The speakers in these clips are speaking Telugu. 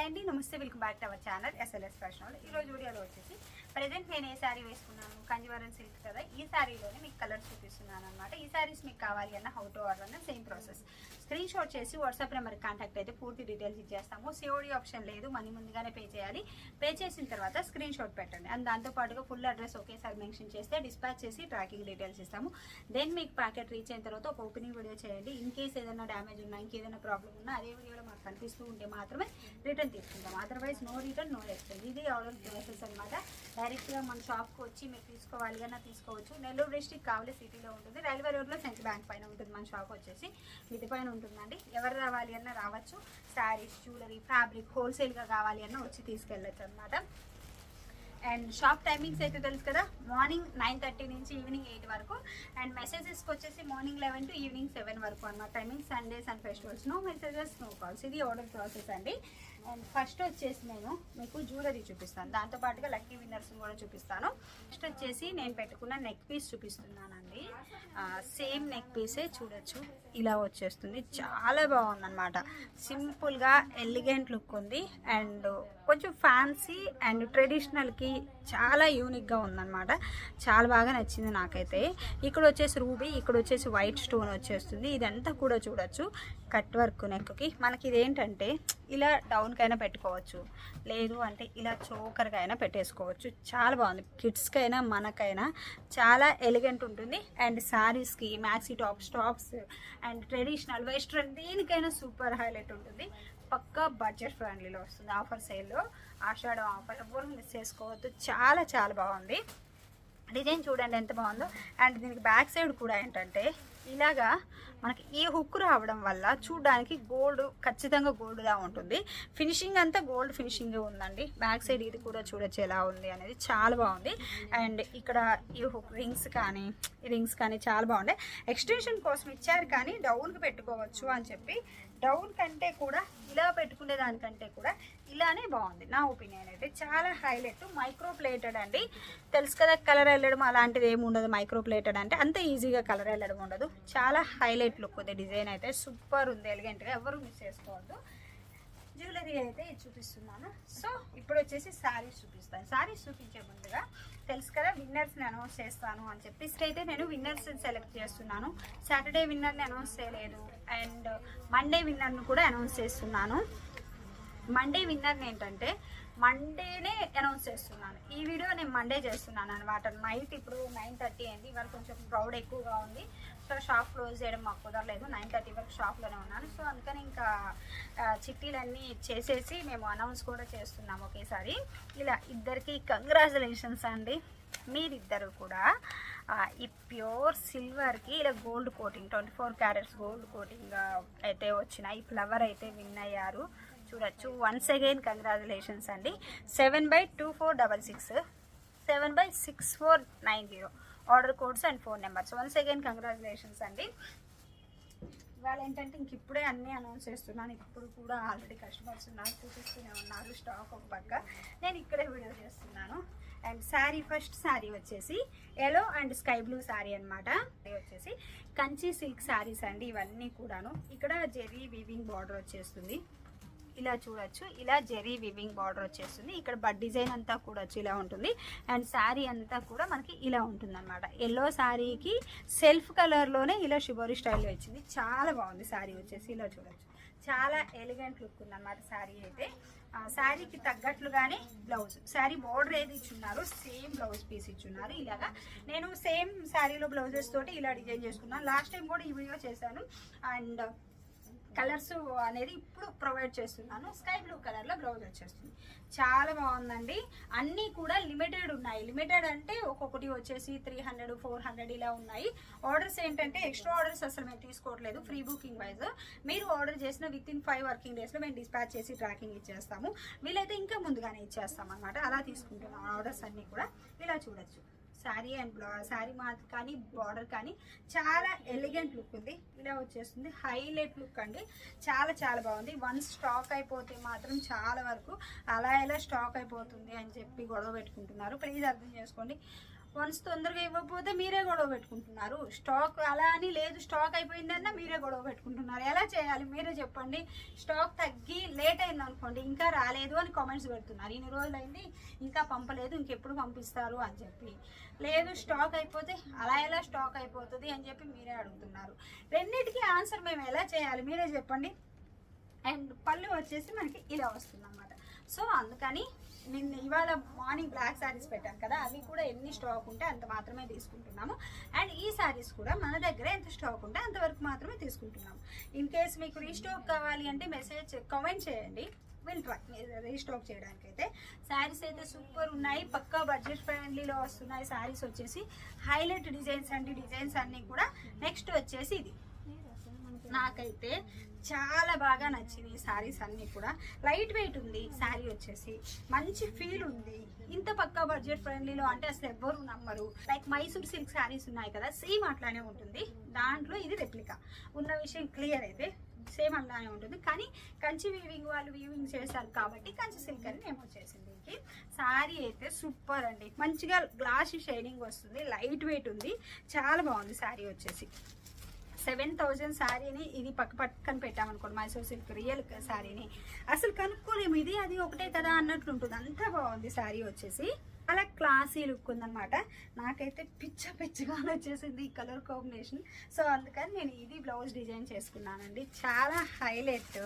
హాయ్ అండి నమస్తే welcome back to our channel SLS fashion ఈరోజు రోజు వీడియోలో వచ్చేసి ప్రజెంట్ నేను ఏ శారీ వేసుకున్నాను? కంజీవరం సిల్క్ కదా ఈ శారీలోనే మీకు కలర్స్ చూపిస్తున్నాను అనమాట ఈ శారీస్ మీకు కావాలి అన్న హౌ టు ఆర్డర్ అన్న సేమ్ ప్రాసెస్ స్క్రీన్ షాట్ చేసి వాట్సాప్ నెంబర్ కాంటాక్ట్ అయితే పూర్తి డీటెయిల్స్ ఇచ్చేస్తాము. సిఓడి ఆప్షన్ లేదు మనీ ముందుగానే పే చేయాలి. పే చేసిన తర్వాత స్క్రీన్ షాట్ పెట్టండి. అండ్ దాంతో పాటుగా ఫుల్ అడ్రస్ ఒకేసారి మెన్షన్ చేస్తే డిస్పాచ్ చేసి ట్రాకింగ్ డీటెయిల్స్ ఇస్తాము. దెన్ మీకు ప్యాకెట్ రీచ్ అయిన తర్వాత ఒక ఓపెనింగ్ వీడియో చేయండి. ఇన్ కేస్ ఏదైనా డ్యామేజ్ ఉన్నా ఇంకేదైనా ప్రాబ్లం ఉన్నా అదే వీడియోలో మాకు కనిపిస్తూ ఉంటే మాత్రమే రిటర్న్ తీసుకుంటాం. Otherwise no return no exchange ఇది ఆర్డర్ ప్రాసెస్ అనమాట డైరెక్ట్గా మన షాప్కి వచ్చి మీరు తీసుకోవాలి అన్నా తీసుకోవచ్చు. నెల్లూరు డిస్టిక్ కావలి సిటీలో ఉంటుంది. రైల్వే రోడ్లో సెంట్రల్ బ్యాంక్ పైన ఉంటుంది మన షాప్ వచ్చేసి. మిది పైన ఉంటుందండి. ఎవరు రావాలి అన్నా రావచ్చు. శారీస్ జ్యువెలరీ ఫ్యాబ్రిక్ హోల్సేల్గా కావాలి అన్నా వచ్చి తీసుకెళ్ళచ్చు అనమాట అండ్ షాప్ టైమింగ్స్ అయితే తెలుసు కదా? మార్నింగ్ నైన్ థర్టీ నుంచి ఈవినింగ్ ఎయిట్ వరకు. అండ్ మెసేజెస్కి వచ్చేసి morning eleven to evening seven వరకు అన్నమాట. Timing Sundays and festivals no messages no calls ఇది ఆర్డర్ ప్రాసెస్ అండి. అండ్ ఫస్ట్ వచ్చేసి నేను మీకు జ్యువెలరీ చూపిస్తాను. దాంతో పాటుగా లక్కీ విన్నర్స్ కూడా చూపిస్తాను. ఫస్ట్ వచ్చేసి నేను పెట్టుకున్న నెక్ పీస్ చూపిస్తున్నానండి. సేమ్ నెక్ పీసే చూడొచ్చు. ఇలా వచ్చేస్తుంది. చాలా బాగుందన్నమాట. సింపుల్గా ఎలిగెంట్ లుక్ ఉంది. అండ్ కొంచెం ఫ్యాన్సీ అండ్ ట్రెడిషనల్కి చాలా యూనిక్గా ఉందన్నమాట. చాలా బాగా నచ్చింది నాకైతే. ఇక్కడ వచ్చేసి రూబీ ఇక్కడ వచ్చేసి వైట్ స్టోన్ వచ్చేస్తుంది. ఇదంతా కూడా చూడొచ్చు. కట్ వర్క్ నెక్కి. మనకి ఇదేంటంటే ఇలా డౌన్కైనా పెట్టుకోవచ్చు. లేదు అంటే ఇలా చోకర్గా అయినా పెట్టేసుకోవచ్చు. చాలా బాగుంది. కిడ్స్కైనా మనకైనా చాలా ఎలిగెంట్ ఉంటుంది. అండ్ శారీస్కి maxi tops tops and traditional western దేనికైనా సూపర్ హైలైట్ ఉంటుంది. పక్కా బడ్జెట్ ఫ్రెండ్లీలో వస్తుంది. ఆఫర్ సేల్లో ఆషాఢం ఆఫర్ ఎవరు మిస్ చేసుకోవద్దు. చాలా చాలా బాగుంది. డిజైన్ చూడండి ఎంత బాగుందో. అండ్ దీనికి బ్యాక్ సైడ్ కూడా ఏంటంటే ఇలాగా మనకి ఈ హుక్ రావడం వల్ల చూడడానికి గోల్డ్ ఖచ్చితంగా గోల్డ్గా ఉంటుంది. ఫినిషింగ్ అంతా గోల్డ్ ఫినిషింగ్ ఉందండి. బ్యాక్ సైడ్ ఇది కూడా చూడొచ్చు ఎలా ఉంది అనేది చాలా బాగుంది. అండ్ ఇక్కడ ఈ హుక్ రింగ్స్ కానీ రింగ్స్ కానీ చాలా బాగుంది ఎక్స్టెన్షన్ కోసం ఇచ్చారు కానీ డౌన్కి పెట్టుకోవచ్చు అని చెప్పి డౌన్ కంటే కూడా ఇలా పెట్టుకునే దానికంటే కూడా ఇలానే బాగుంది. నా ఒపీనియన్ అయితే చాలా హైలైట్ మైక్రో ప్లేటెడ్ అండి. తెలుసు కదా కలర్ వెళ్ళడం అలాంటిది ఏమి ఉండదు. మైక్రో ప్లేటెడ్ అంటే అంత ఈజీగా కలర్ వెళ్ళడం ఉండదు. చాలా హైలైట్ లుక్ ఉంది. డిజైన్ అయితే సూపర్ ఉంది ఎలిగెంట్గా ఎవరు మిస్ చేసుకోవద్దు. జ్యువెలరీ అయితే చూపిస్తున్నాను. సో ఇప్పుడు వచ్చేసి శారీస్ చూపిస్తాను. శారీస్ చూపించే ముందుగా తెలుసు కదా విన్నర్స్ని అనౌన్స్ చేస్తాను అని చెప్పి. అయితే నేను విన్నర్స్ సెలెక్ట్ చేస్తున్నాను. సాటర్డే విన్నర్ని అనౌన్స్ చేయలేదు. అండ్ మండే విన్నర్ని కూడా అనౌన్స్ చేస్తున్నాను. మండే విన్నర్ని ఏంటంటే మండేనే అనౌన్స్ చేస్తున్నాను. ఈ వీడియో నేను మండే చేస్తున్నాను అనమాట నైట్ ఇప్పుడు నైన్ థర్టీ అయింది. ఇవాళ కొంచెం క్రౌడ్ ఎక్కువగా ఉంది. సో షాప్ క్లోజ్ చేయడం మాకు కుదరలేదు. నైన్ థర్టీ వరకు షాప్లోనే ఉన్నాను. సో అందుకని ఇంకా చిట్టీలన్నీ చేసేసి మేము అనౌన్స్ కూడా చేస్తున్నాము ఒకేసారి. ఇలా ఇద్దరికి కంగ్రాచులేషన్స్ అండి. మీరిద్దరు కూడా ఈ ప్యూర్ సిల్వర్కి ఇలా gold coating twenty four carats gold coating అయితే వచ్చినాయి. ఫ్లవర్ అయితే విన్ అయ్యారు. చూడొచ్చు. వన్స్ అగైన్ కంగ్రాచులేషన్స్ అండి. Seven by two four double six seven by six four nine zero order codes and phone numbers once again congratulations అండి. ఇవాళ ఏంటంటే ఇంక ఇప్పుడే అన్నీ అనౌన్స్ చేస్తున్నాను. ఇప్పుడు కూడా ఆల్రెడీ కస్టమర్స్ ఉన్నారు చూపిస్తూనే ఉన్నారు స్టాక్ ఒక పక్క. నేను ఇక్కడే వీడియో చేస్తున్నాను. అండ్ శారీ ఫస్ట్ శారీ వచ్చేసి yellow and sky blue sari అనమాట వచ్చేసి కంచి సిల్క్ శారీస్ అండి ఇవన్నీ కూడాను. ఇక్కడ జెరీ వీవింగ్ బార్డర్ వచ్చేస్తుంది. ఇలా చూడొచ్చు. ఇలా జెరీ వివింగ్ బార్డర్ వచ్చేస్తుంది. ఇక్కడ బడ్ డిజైన్ అంతా కూడా వచ్చి ఇలా ఉంటుంది. అండ్ శారీ అంతా కూడా మనకి ఇలా ఉంటుంది అనమాట ఎల్లో శారీకి సెల్ఫ్ కలర్లోనే ఇలా షిబోరి స్టైల్లో వచ్చింది. చాలా బాగుంది శారీ వచ్చేసి. ఇలా చూడొచ్చు. చాలా ఎలిగెంట్ లుక్ ఉందన్నమాట శారీ అయితే. శారీకి తగ్గట్లుగానే బ్లౌజ్. శారీ బార్డర్ ఏది ఇచ్చున్నారు? సేమ్ బ్లౌజ్ పీస్ ఇచ్చున్నారు ఇలాగా. నేను సేమ్ శారీలో బ్లౌజెస్ తోటి ఇలా డిజైన్ చేసుకున్నాను. లాస్ట్ టైం కూడా ఈ వీడియో చేశాను. అండ్ కలర్స్ అనేది ఇప్పుడు ప్రొవైడ్ చేస్తున్నాను. స్కై బ్లూ కలర్లో బ్లౌజ్ వచ్చేస్తుంది. చాలా బాగుందండి. అన్నీ కూడా లిమిటెడ్ ఉన్నాయి. లిమిటెడ్ అంటే ఒక్కొక్కటి వచ్చేసి త్రీ హండ్రెడ్ ఫోర్ హండ్రెడ్ ఇలా ఉన్నాయి. ఆర్డర్స్ ఏంటంటే ఎక్స్ట్రా ఆర్డర్స్ అసలు మేము తీసుకోవట్లేదు ఫ్రీ బుకింగ్ వైజ్ మీరు ఆర్డర్ చేసిన విత్ ఇన్ ఫైవ్ వర్కింగ్ డేస్లో మేము డిస్పాచ్ చేసి ట్రాకింగ్ ఇచ్చేస్తాము. వీలైతే ఇంకా ముందుగానే ఇచ్చేస్తాం అనమాట అలా తీసుకుంటున్నాం. ఆర్డర్స్ అన్నీ కూడా. ఇలా చూడొచ్చు. శారీ అండ్ బ్లా శారీ మాత్రం కానీ బార్డర్ కానీ చాలా ఎలిగెంట్ లుక్ ఉంది. ఇలా వచ్చేస్తుంది. హైలైట్ లుక్ అండి. చాలా చాలా బాగుంది. వన్ స్టాక్ అయిపోతే మాత్రం చాలా వరకు అలా ఎలా స్టాక్ అయిపోతుంది అని చెప్పి గొడవ పెట్టుకుంటున్నారు. ప్లీజ్ అర్థం చేసుకోండి. వన్స్ తొందరగా ఇవ్వకపోతే మీరే గొడవ పెట్టుకుంటున్నారు. స్టాక్ అలా అని లేదు స్టాక్ అయిపోయిందన్నా మీరే గొడవ పెట్టుకుంటున్నారు. ఎలా చేయాలి? మీరే చెప్పండి. స్టాక్ తగ్గి లేట్ అయింది అనుకోండి ఇంకా రాలేదు అని కామెంట్స్ పెడుతున్నారు. ఇన్ని రోజులు అయింది ఇంకా పంపలేదు ఇంకెప్పుడు పంపిస్తారు అని చెప్పి. లేదు స్టాక్ అయిపోతే అలా ఎలా స్టాక్ అయిపోతుంది అని చెప్పి మీరే అడుగుతున్నారు. రెండింటికి ఆన్సర్ మేము ఎలా చేయాలి? మీరే చెప్పండి. అండ్ పళ్ళు వచ్చేసి మనకి ఇలా వస్తుంది అనమాట సో అందుకని నిన్న ఇవాళ మార్నింగ్ బ్లాక్ శారీస్ పెట్టాను కదా అవి కూడా ఎన్ని స్టాక్ ఉంటే అంత మాత్రమే తీసుకుంటున్నాము. అండ్ ఈ శారీస్ కూడా మన దగ్గర ఎంత స్టాక్ ఉంటే అంతవరకు మాత్రమే తీసుకుంటున్నాము. ఇన్ కేస్ మీకు రీస్టాక్ కావాలి అంటే మెసేజ్ కమెంట్ చేయండి. విల్ ట్రై రీస్టాక్ చేయడానికి అయితే శారీస్ అయితే సూపర్ ఉన్నాయి. పక్కా బడ్జెట్ ఫ్రెండ్లీలో వస్తున్నాయి. శారీస్ వచ్చేసి హైలైట్ డిజైన్స్ అండి. డిజైన్స్ అన్నీ కూడా నెక్స్ట్ వచ్చేసి ఇది. నాకైతే చాలా బాగా నచ్చింది ఈ శారీస్ అన్నీ కూడా. లైట్ వెయిట్ ఉంది శారీ వచ్చేసి. మంచి ఫీల్ ఉంది. ఇంత పక్క బడ్జెట్ ఫ్రెండ్లీలో అంటే అసలు ఎవ్వరు నమ్మరు. లైక్ మైసూర్ సిల్క్ శారీస్ ఉన్నాయి కదా సేమ్ అట్లానే ఉంటుంది. దాంట్లో ఇది రెప్లికా ఉన్న విషయం క్లియర్ అయితే సేమ్ అలానే ఉంటుంది. కానీ కంచి వీవింగ్ వాళ్ళు వీవింగ్ చేశారు కాబట్టి కంచి సిల్క్ అని నేమ్ వచ్చేసింది దీనికి. శారీ అయితే సూపర్ అండి. మంచిగా గ్లాస్ షైనింగ్ వస్తుంది లైట్ వెయిట్ ఉంది. చాలా బాగుంది శారీ వచ్చేసి. సెవెన్ థౌజండ్ శారీని ఇది పక్క పక్కన పెట్టామనుకోండి మైసూర్ సిల్క్ రియల్ శారీని అసలు కనుక్కోలేము ఇది అది ఒకటే కదా అన్నట్లు ఉంటుంది. అంతా బాగుంది శారీ వచ్చేసి. అలా క్లాసీ లుక్ ఉందనమాట నాకైతే పిచ్చ పిచ్చగా వచ్చేసింది ఈ కలర్ కాంబినేషన్ సో అందుకని నేను ఇది బ్లౌజ్ డిజైన్ చేసుకున్నానండి. చాలా హైలైట్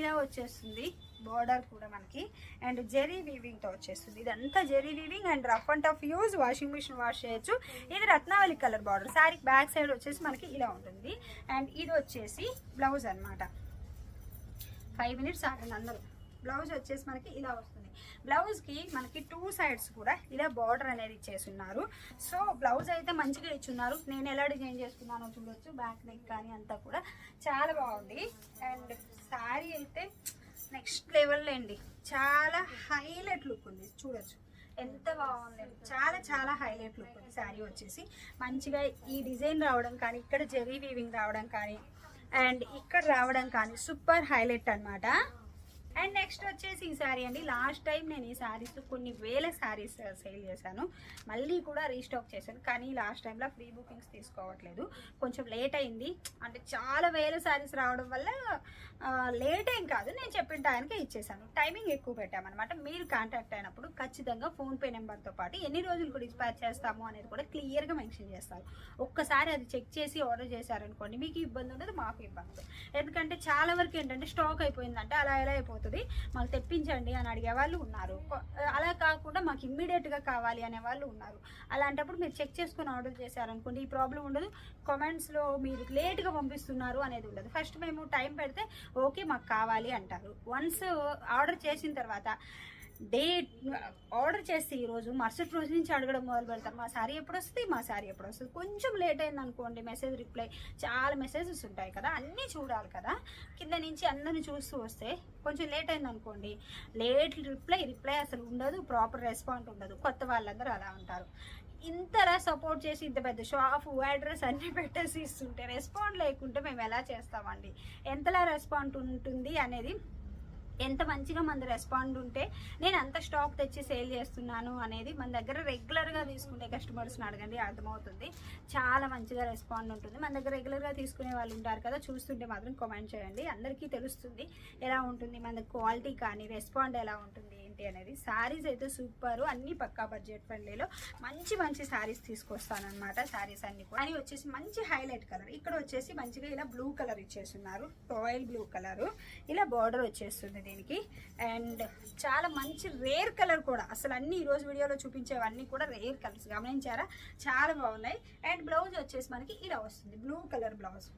ఇలా వచ్చేస్తుంది. బార్డర్ కూడా మనకి. అండ్ జెరీ వీవింగ్తో వచ్చేస్తుంది. ఇదంతా zari weaving and rough and tough use washing machine wash చేయొచ్చు. ఇది Ratnavali colour border sari back side వచ్చేసి మనకి ఇలా ఉంటుంది. అండ్ ఇది వచ్చేసి బ్లౌజ్ అన్నమాట. ఫైవ్ మినిట్స్ ఆగండి అందరూ. బ్లౌజ్ వచ్చేసి మనకి ఇలా వస్తుంది. బ్లౌజ్కి మనకి టూ సైడ్స్ కూడా ఇలా బార్డర్ అనేది ఇచ్చేసి ఉన్నారు సో బ్లౌజ్ అయితే మంచిగా ఇచ్చున్నారు. నేను ఎలా డిజైన్ చేసుకున్నానో చూడొచ్చు. బ్యాక్ నెక్ కానీ అంతా కూడా చాలా బాగుంది. అండ్ శారీ అయితే నెక్స్ట్ లెవెల్ అండి. చాలా హైలైట్ లుక్ ఉంది. చూడొచ్చు. ఎంత బాగుంది. చాలా చాలా హైలైట్ లుక్ ఉంది శారీ వచ్చేసి. మంచిగా ఈ డిజైన్ రావడం కానీ ఇక్కడ జెరీ వీవింగ్ రావడం కానీ అండ్ ఇక్కడ రావడం కానీ సూపర్ హైలైట్ అన్నమాట. అండ్ నెక్స్ట్ వచ్చేసి ఈ శారీ అండి. లాస్ట్ టైం నేను ఈ శారీస్ కొన్ని వేల శారీస్ సేల్ uh, చేశాను. మళ్ళీ కూడా రీస్టాక్ చేశాను. కానీ లాస్ట్ టైంలో ఫ్రీ బుకింగ్స్ తీసుకోవట్లేదు. కొంచెం లేట్ అయింది. అంటే చాలా వేల శారీస్ రావడం వల్ల uh, లేట్ ఏం కాదు. నేను చెప్పిన టైంకే ఇచ్చేసాను టైమింగ్ ఎక్కువ పెట్టామన్నమాట. మీరు కాంటాక్ట్ అయినప్పుడు ఖచ్చితంగా ఫోన్పే నెంబర్తో పాటు ఎన్ని రోజులకు డిస్పాచ్ చేస్తాము అనేది కూడా క్లియర్గా మెన్షన్ చేస్తారు. ఒక్కసారి అది చెక్ చేసి ఆర్డర్ చేశారనుకోండి మీకు ఇబ్బంది ఉండదు మాకు ఇబ్బంది ఎందుకంటే చాలా వరకు ఏంటంటే స్టాక్ అయిపోయిందంటే అలా ఎలా అయిపోతుంది? మాకు తెప్పించండి అని అడిగే వాళ్ళు ఉన్నారు. అలా కాకుండా మాకు ఇమ్మీడియట్గా కావాలి అనే వాళ్ళు ఉన్నారు. అలాంటప్పుడు మీరు చెక్ చేసుకుని ఆర్డర్ చేశారనుకోండి ఈ ప్రాబ్లం ఉండదు. కామెంట్స్లో మీరు లేట్గా పంపిస్తున్నారు అనేది ఉండదు. ఫస్ట్ మేము టైం పెడితే ఓకే మాకు కావాలి అంటారు. వన్స్ ఆర్డర్ చేసిన తర్వాత డేట్ ఆర్డర్ చేస్తే ఈరోజు మరుసటి రోజు నుంచి అడగడం మొదలు పెడతారు మా సారీ ఎప్పుడు వస్తుంది? మా సారీ ఎప్పుడు వస్తుంది? కొంచెం లేట్ అయింది అనుకోండి మెసేజ్ రిప్లై చాలా మెసేజెస్ ఉంటాయి కదా అన్నీ చూడాలి కదా. కింద నుంచి అందరిని చూస్తూ వస్తే కొంచెం లేట్ అయింది అనుకోండి లేట్ రిప్లై రిప్లై అసలు ఉండదు ప్రాపర్ రెస్పాండ్ ఉండదు. కొత్త వాళ్ళందరూ అలా ఉంటారు. ఇంతలా సపోర్ట్ చేసి ఇంత పెద్ద షాప్ అడ్రస్ అన్నీ పెట్టేసి ఇస్తుంటే రెస్పాండ్ లేకుంటే మేము ఎలా చేస్తామండి? ఎంతలా రెస్పాండ్ ఉంటుంది అనేది ఎంత మంచిగా మన రెస్పాండ్ ఉంటే నేను అంత స్టాక్ తెచ్చి సేల్ చేస్తున్నాను అనేది మన దగ్గర రెగ్యులర్గా తీసుకునే కస్టమర్స్ని అడగండి అర్థమవుతుంది. చాలా మంచిగా రెస్పాండ్ ఉంటుంది. మన దగ్గర రెగ్యులర్గా తీసుకునే వాళ్ళు ఉంటారు కదా చూస్తుంటే మాత్రం కామెంట్ చేయండి. అందరికీ తెలుస్తుంది ఎలా ఉంటుంది మన క్వాలిటీ కానీ రెస్పాండ్ ఎలా ఉంటుంది. ఏంటి అనేది. శారీస్ అయితే సూపర్ అన్ని పక్కా బడ్జెట్ ఫ్రెండ్లీలో మంచి మంచి శారీస్ తీసుకొస్తానమాట శారీస్ అన్ని కూడా. అని వచ్చేసి మంచి హైలైట్ కలర్ ఇక్కడ వచ్చేసి మంచిగా ఇలా బ్లూ కలర్ ఇచ్చేస్తున్నారు. రాయల్ బ్లూ కలర్ ఇలా బార్డర్ వచ్చేస్తుంది దీనికి. అండ్ చాలా మంచి రేర్ కలర్ కూడా. అసలు అన్ని ఈ రోజు వీడియోలో చూపించేవన్నీ కూడా రేర్ కలర్స్ గమనించారా? చాలా బాగున్నాయి. అండ్ బ్లౌజ్ వచ్చేసి మనకి ఇలా వస్తుంది. బ్లూ కలర్ బ్లౌజ్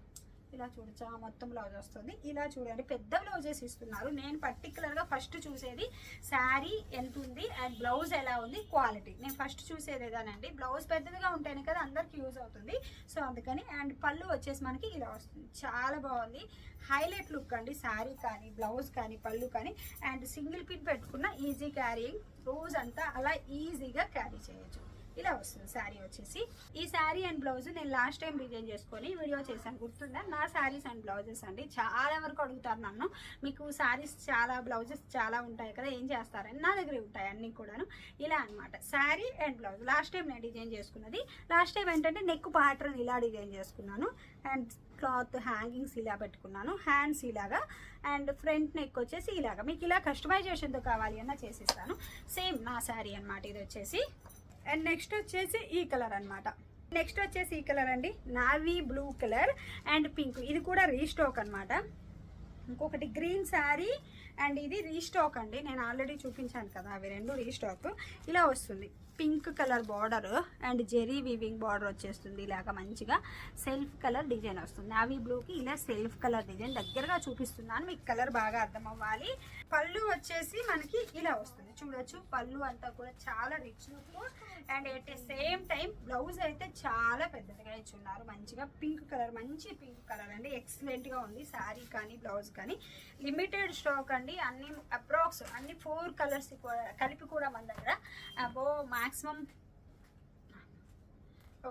ఇలా చూడచ్చా మొత్తం బ్లౌజ్ వస్తుంది. ఇలా చూడండి పెద్ద బ్లౌజెస్ ఇస్తున్నారు. నేను పర్టికులర్గా ఫస్ట్ చూసేది శారీ ఎంత ఉంది అండ్ బ్లౌజ్ ఎలా ఉంది క్వాలిటీ నేను ఫస్ట్ చూసేది ఏదానండి బ్లౌజ్ పెద్దదిగా ఉంటేనే కదా అందరికి యూజ్ అవుతుంది. సో అందుకని అండ్ పళ్ళు వచ్చేసి మనకి ఇలా వస్తుంది. చాలా బాగుంది. హైలైట్ లుక్ అండి. శారీ కానీ బ్లౌజ్ కానీ పళ్ళు కానీ. అండ్ సింగిల్ పిన్ పెట్టుకున్న ఈజీ క్యారీయింగ్ రోజంతా అంతా అలా ఈజీగా క్యారీ చేయొచ్చు. ఇలా వస్తుంది శారీ వచ్చేసి. ఈ శారీ అండ్ బ్లౌజ్ నేను లాస్ట్ టైం డిజైన్ చేసుకొని వీడియో చేశాను. గుర్తుందా? నా శారీస్ అండ్ బ్లౌజెస్ అండి. చాలా వరకు అడుగుతారు నన్ను. మీకు శారీస్ చాలా బ్లౌజెస్ చాలా ఉంటాయి కదా ఏం చేస్తారని నా దగ్గర ఉంటాయి అన్నీ కూడాను. ఇలా అన్నమాట. Sari and blouse. Last time నేను డిజైన్ చేసుకున్నది. లాస్ట్ టైం ఏంటంటే నెక్ ప్యాటర్న్ ఇలా డిజైన్ చేసుకున్నాను. అండ్ క్లాత్ హ్యాంగింగ్స్ ఇలా పెట్టుకున్నాను. హ్యాండ్స్ ఇలాగా. అండ్ ఫ్రంట్ నెక్ వచ్చేసి ఇలాగా. మీకు ఇలా కస్టమైజేషన్తో కావాలి అన్న చేసిస్తాను. సేమ్ నా శారీ అనమాట ఇది వచ్చేసి. అండ్ నెక్స్ట్ వచ్చేసి ఈ కలర్ అనమాట నెక్స్ట్ వచ్చేసి ఈ కలర్ అండి navy blue colour and pink ఇది కూడా రీస్టాక్ అనమాట ఇంకొకటి గ్రీన్ శారీ అండ్ ఇది రీస్టాక్ అండి. నేను ఆల్రెడీ చూపించాను కదా అవి రెండు రీస్టాక్ ఇలా వస్తుంది. Pink colour border and zari weaving border వచ్చేస్తుంది. ఇలాగ మంచిగా సెల్ఫ్ కలర్ డిజైన్ వస్తుంది. నావీ బ్లూకి ఇలా సెల్ఫ్ కలర్ డిజైన్ దగ్గరగా చూపిస్తున్నాను. మీకు కలర్ బాగా అర్థం అవ్వాలి. పళ్ళు వచ్చేసి మనకి ఇలా వస్తుంది. చూడొచ్చు. పళ్ళు అంతా కూడా చాలా rich look and at same time blouse అయితే చాలా పెద్దదిగా ఇచ్చున్నారు మంచిగా పింక్ కలర్ మంచి పింక్ కలర్ అండి. ఎక్సలెంట్గా ఉంది. శారీ కానీ బ్లౌజ్ కానీ. లిమిటెడ్ స్టాక్ అండి. అన్ని అప్రాక్స్ అన్ని ఫోర్ కలర్స్ కలిపి కూడా మన దగ్గర. అబో మాక్సిమం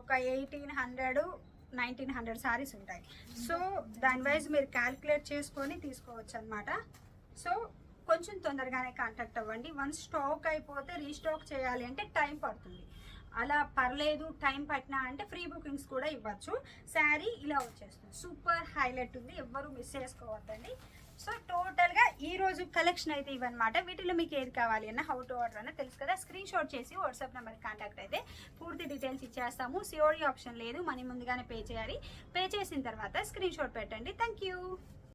ఒక eighteen hundred nineteen hundred saris ఉంటాయి. సో దాని వైజ్ మీరు క్యాలిక్యులేట్ చేసుకొని తీసుకోవచ్చు అనమాట సో కొంచెం తొందరగానే కాంటాక్ట్ అవ్వండి. వన్స్ స్టాక్ అయిపోతే రీస్టాక్ చేయాలి అంటే టైం పడుతుంది. అలా పర్లేదు టైం పట్టినా అంటే ఫ్రీ బుకింగ్స్ కూడా ఇవ్వచ్చు. శారీ ఇలా వచ్చేస్తుంది. సూపర్ హైలైట్ ఉంది. ఎవ్వరూ మిస్ చేసుకోవద్దండి. సో టోటల్గా ఈరోజు కలెక్షన్ అయితే ఇవన్నమాట వీటిలో మీకు ఏది కావాలి అన్న హౌ టు ఆర్డర్ అన్న తెలుసు కదా? స్క్రీన్ షాట్ చేసి వాట్సాప్ నెంబర్ కాంటాక్ట్ అయితే పూర్తి డీటెయిల్స్ ఇచ్చేస్తాము. సిఓడి ఆప్షన్ లేదు. మనీ ముందుగానే పే చేయాలి. పే చేసిన తర్వాత స్క్రీన్ షాట్ పెట్టండి. Thank you